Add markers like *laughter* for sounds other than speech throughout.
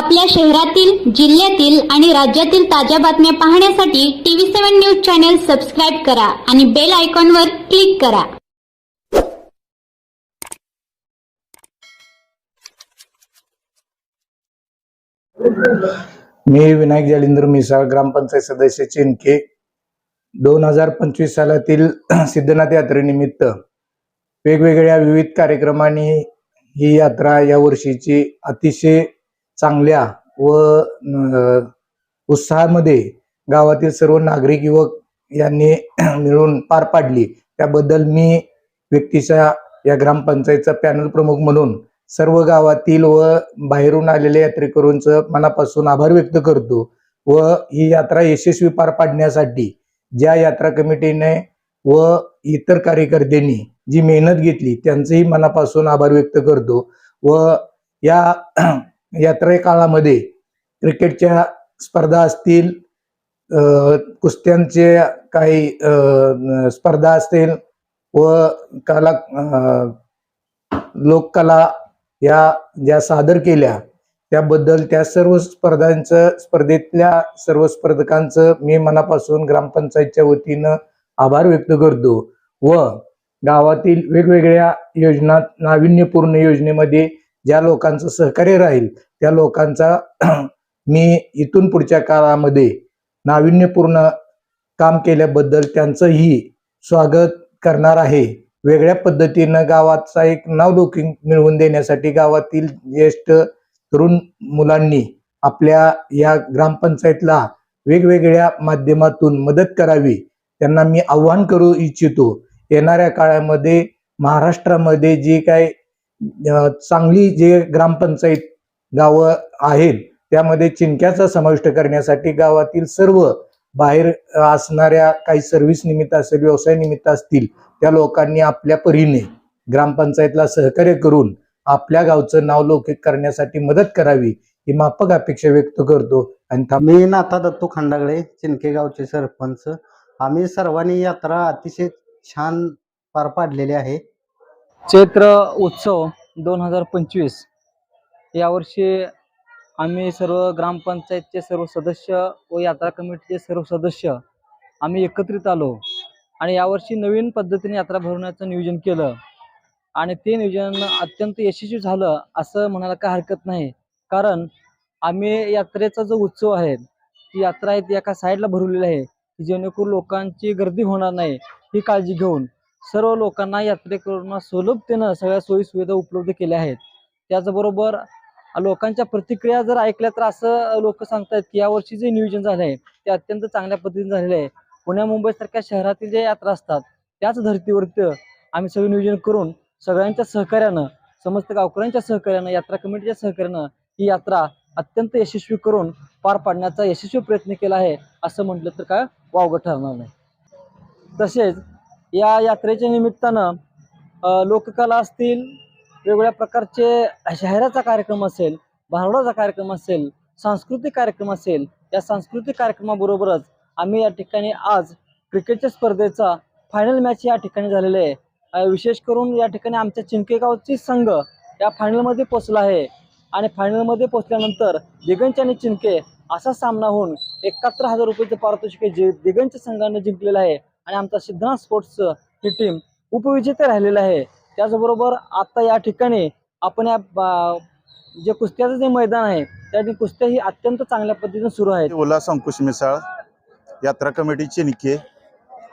आपल्या शहरातील जिल्ह्यातील आणि राज्यातील ताज्या बातम्या पाहण्यासाठी TV seven news channel subscribe करा आणि बेल आयकॉनवर क्लिक करा. मी विनायक जालिंदर मिसाळ ग्रामपंचायत सदस्य चिनके दोन हजार पंचवीस सालातील *clears throat* सिद्धनाथ यात्रेनिमित्त वेगवेगळ्या विविध कार्यक्रमांनी ही यात्रा या वर्षीची अतिशय चांगल्या व उत्साहामध्ये गावातील सर्व नागरिक युवक यांनी *clears throat* मिळून पार पाडली. त्याबद्दल मी व्यक्तीच्या या ग्रामपंचायतचा पॅनल प्रमुख म्हणून सर्व गावातील व बाहेरून आलेल्या यात्रेकरूंचं मनापासून आभार व्यक्त करतो व ही यात्रा यशस्वी पार पाडण्यासाठी ज्या यात्रा कमिटीने व इतर कार्यकर्त्यांनी जी मेहनत घेतली त्यांचंही मनापासून आभार व्यक्त करतो व या *clears throat* यात्रे काळामध्ये क्रिकेटच्या स्पर्धा असतील कुस्त्यांचे काही स्पर्धा असतील व कला लोककला या ज्या सादर केल्या त्याबद्दल त्या सर्व स्पर्धांचं स्पर्धेतल्या सर्व स्पर्धकांचं मी मनापासून ग्रामपंचायतच्या वतीनं आभार व्यक्त करतो. व गावातील वेगवेगळ्या योजना नाविन्यपूर्ण योजनेमध्ये ज्या लोकांचं सहकार्य राहील त्या लोकांचा *clears throat* मी इथून पुढच्या काळामध्ये नाविन्यपूर्ण काम केल्याबद्दल त्यांचंही स्वागत करणार आहे. वेगळ्या पद्धतीनं गावाचा एक नावलौकिक मिळवून देण्यासाठी गावातील ज्येष्ठ तरुण मुलांनी आपल्या या ग्रामपंचायतला वेगवेगळ्या माध्यमातून मदत करावी त्यांना मी आव्हान करू इच्छितो. येणाऱ्या काळामध्ये महाराष्ट्रामध्ये जी काय चांगली जे ग्रामपंचायत गावं आहेत त्यामध्ये चिंक्याचा समाविष्ट करण्यासाठी गावातील सर्व बाहेर असणाऱ्या काही सर्व्हिस निमित्त असेल व्यवसाय निमित्त असतील त्या लोकांनी आपल्या परीने ग्रामपंचायतला सहकार्य करून आपल्या गावचं नाव लौकिक करण्यासाठी मदत करावी ही माफक अपेक्षा व्यक्त करतो आणि मी नाथा दत्तू खंडागळे चिंके गावचे सरपंच. आम्ही सर्वांनी यात्रा अतिशय छान पार पाडलेली आहे. चैत्र उत्सव दोन हजार पंचवीस. यावर्षी आम्ही सर्व ग्रामपंचायतचे सर्व सदस्य व यात्रा कमिटीचे सर्व सदस्य आम्ही एकत्रित आलो आणि यावर्षी नवीन पद्धतीने यात्रा भरवण्याचं नियोजन केलं. आणि ते नियोजन अत्यंत यशस्वी झालं असं म्हणायला काय हरकत नाही. कारण आम्ही यात्रेचा जो उत्सव आहे ती यात्रा आहे ती एका साईडला भरवलेली आहे जेणेकरून लोकांची गर्दी होणार नाही ही काळजी घेऊन. सर्व लोकांना यात्रेकरूंना सुलभतेनं सगळ्या सोयी सुविधा उपलब्ध केल्या आहेत. त्याचबरोबर लोकांच्या प्रतिक्रिया जर ऐकल्या तर असं लोक सांगतात की यावर्षी जे नियोजन झालं आहे ते अत्यंत चांगल्या पद्धतीने झालेलं आहे. पुण्या मुंबईसारख्या शहरातील ज्या यात्रा असतात त्याच धर्तीवरती आम्ही सगळं नियोजन करून सगळ्यांच्या सहकार्यानं समस्त गावकऱ्यांच्या सहकार्यानं यात्रा कमिटीच्या सहकार्यानं ही यात्रा अत्यंत यशस्वी करून पार पाडण्याचा यशस्वी प्रयत्न केला आहे असं म्हटलं तर काय वावगं ठरणार नाही. तसेच या यात्रेच्या निमित्तानं लोककला असतील वेगवेगळ्या प्रकारचे शहराचा कार्यक्रम असेल भारुडाचा कार्यक्रम असेल सांस्कृतिक कार्यक्रम असेल या सांस्कृतिक कार्यक्रमाबरोबरच आम्ही या ठिकाणी आज क्रिकेटच्या स्पर्धेचा फायनल मॅच या ठिकाणी झालेले आहे. विशेष करून या ठिकाणी आमच्या चिंकेगावची संघ या फायनलमध्ये पोचला आहे. आणि फायनलमध्ये पोचल्यानंतर दिगंच आणि चिंके असा सामना होऊन एकाहत्तर हजार रुपयाचं पारितोषिक जे दिगंच संघानं जिंकलेलं आहे. आणि आमचा सिद्धनाथ स्पोर्ट्स ही टीम उपविजेते राहिलेलं आहे. त्याचबरोबर आता या ठिकाणी आपण या बा- जे कुस्त्याचं जे मैदान आहे त्या ठिकाणी कुस्त्या ही अत्यंत चांगल्या पद्धतीने सुरू आहेत. उल्हास अंकुश मिसाळ यात्रा कमिटी चिनके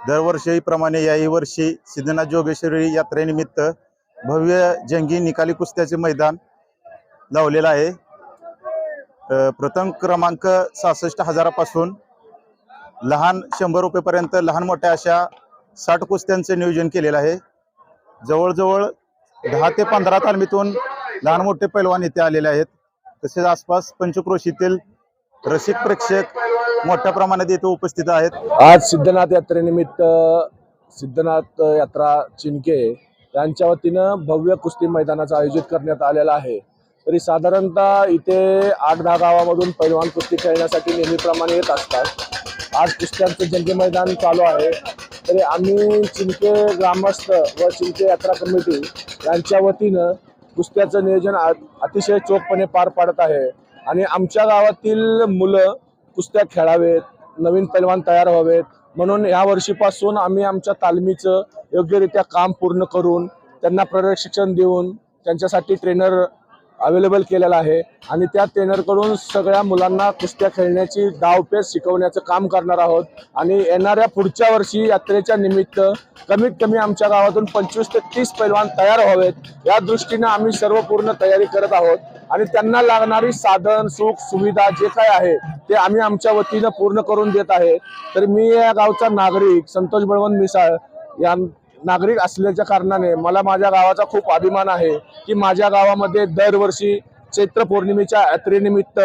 दरवर्षीप्रमाणे याही वर्षी सिद्धनाथ जोगेश्वरी यात्रेनिमित्त भव्य जंगी निकाली कुस्त्याचे मैदान लावलेलं आहे. प्रथम क्रमांक सहासष्ट हजारापासून लहान शंभर रुपयेपर्यंत लहान मोठ्या अशा साठ कुस्त्यांचे नियोजन केलेलं आहे. जवळजवळ दहा ते पंधरा तालमीतून लहान मोठे पैलवान इथे आलेले आहेत. तसेच आसपास पंचक्रोशीतील रसिक प्रेक्षक मोठ्या प्रमाणात इथे उपस्थित आहेत. आज सिद्धनाथ यात्रेनिमित्त सिद्धनाथ यात्रा चिनके यांच्या वतीनं भव्य कुस्ती मैदानाचं आयोजित करण्यात आलेलं आहे. तरी साधारणतः इथे आठ दहा गावामधून पैलवान कुस्ती खेळण्यासाठी नेहमीप्रमाणे येत असतात. आज कुस्त्यांचं जंगी मैदान चालू आहे. तरी आम्ही चिंके ग्रामस्थ व चिंके यात्रा कमिटी यांच्या वतीनं कुस्त्याचं नियोजन अतिशय चोखपणे पार पाडत आहे. आणि आमच्या गावातील मुलं कुस्त्या खेळावेत नवीन पैलवान तयार व्हावेत. म्हणून या वर्षीपासून आम्ही आमच्या तालमीचं योग्यरित्या काम पूर्ण करून त्यांना प्रशिक्षण देऊन त्यांच्यासाठी ट्रेनर अवेलेबल केलेला आहे. आणि त्या ट्रेनरकडून सगळ्या मुलांना कुस्त्या खेळण्याची डावपेच शिकवण्याचं काम करणार आहोत. आणि येणाऱ्या पुढच्या वर्षी यात्रेच्या निमित्त कमीत कमी आमच्या गावातून पंचवीस ते तीस पैलवान तयार व्हावेत. या दृष्टीनं आम्ही सर्व पूर्ण तयारी करत आहोत. आणि त्यांना लागणारी साधन सुख सुविधा जे काय आहे ते आम्ही आमच्या वतीनं पूर्ण करून देत आहे. तर मी या गावचा नागरिक संतोष बळवंत मिसाळ या नागरिक असल्याच्या कारणाने मला माझ्या गावाचा खूप अभिमान आहे की माझ्या गावामध्ये दरवर्षी चैत्र पौर्णिमेच्या यात्रेनिमित्त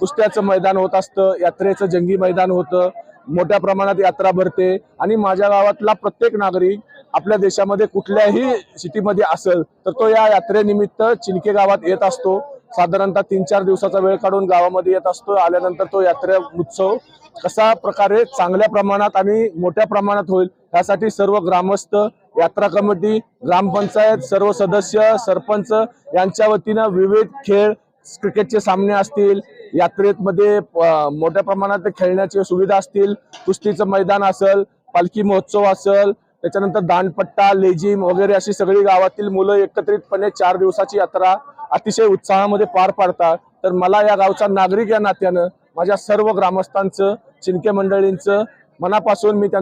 कुस्त्याचं मैदान होत असतं यात्रेचं जंगी मैदान होतं मोठ्या प्रमाणात यात्रा भरते आणि माझ्या गावातला प्रत्येक नागरिक आपल्या देशामध्ये कुठल्याही सिटीमध्ये असेल तर तो या यात्रेनिमित्त चिनके गावात येत असतो. साधारणतः तीन चार दिवसाचा वेळ काढून गावामध्ये येत असतो. आल्यानंतर तो यात्रे उत्सव कसा प्रकारे चांगल्या प्रमाणात आणि मोठ्या प्रमाणात होईल यासाठी सर्व ग्रामस्थ यात्रा कमिटी ग्रामपंचायत सर्व सदस्य सरपंच यांच्या वतीनं विविध खेळ क्रिकेटचे सामने असतील. यात्रेमध्ये मोठ्या प्रमाणात खेळण्याची सुविधा असतील. कुस्तीचं मैदान असेल पालखी महोत्सव असेल त्याच्यानंतर दांडपट्टा लेझिम वगैरे अशी सगळी गावातील मुलं एकत्रितपणे चार दिवसाची यात्रा अतिशय उत्साहामध्ये पार पाडतात. तर मला या गावचा नागरिक या नात्यानं माझ्या सर्व ग्रामस्थांचं चिनके मंडळींचं मनापासून मी त्यांचं